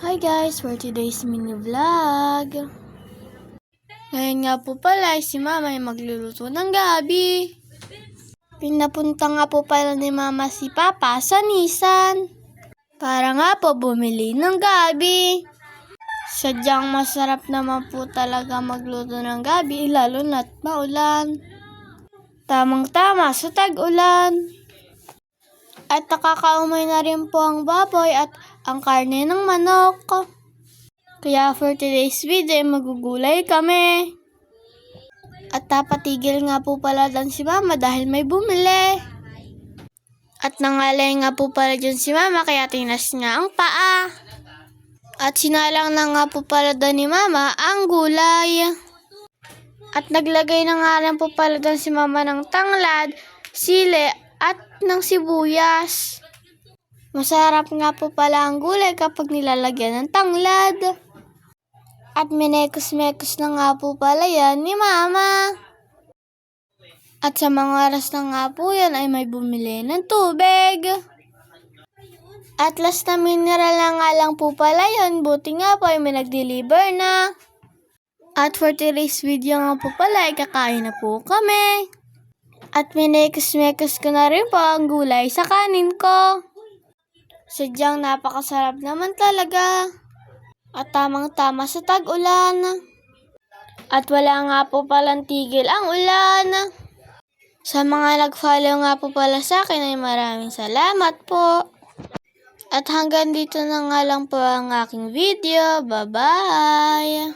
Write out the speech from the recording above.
Hi guys, for today's mini vlog. Ngayon nga po pala si mama ay magluluto ng gabi. Pinapunta nga po pala ni mama si papa sa Nissan. Para nga po bumili ng gabi. Sadyang masarap naman po talaga magluto ng gabi, lalo na't maulan. Tamang-tama sa tag-ulan. At nakakaumay na rin po ang baboy at ang karne ng manok. Kaya for today's video, magugulay kami. At napatigil nga po pala doon si mama dahil may bumili. At nangalay nga po pala dyan si mama kaya tinas niya ang paa. At sinalang na nga po pala doon ni mama ang gulay. At naglagay na nga rin po pala doon si mama ng tanglad, sili at ng sibuyas. Masarap nga po pala ang gulay kapag nilalagyan ng tanglad. At minekos-mekos na nga po pala yan ni mama. At sa mga oras na nga po yan ay may bumili ng tubig. At last na mineral na nga lang po pala yun, buti nga po ay may nag-deliver na. At for today's video nga po pala ay kakain na po kami. At minekos-mekos ko na rin po ang gulay sa kanin ko. Sadyang napakasarap naman talaga. At tamang-tama sa tag-ulan. At wala nga po palang tigil ang ulan. Sa mga nag-follow nga po pala sa akin ay maraming salamat po. At hanggang dito na nga lang po ang aking video. Bye-bye!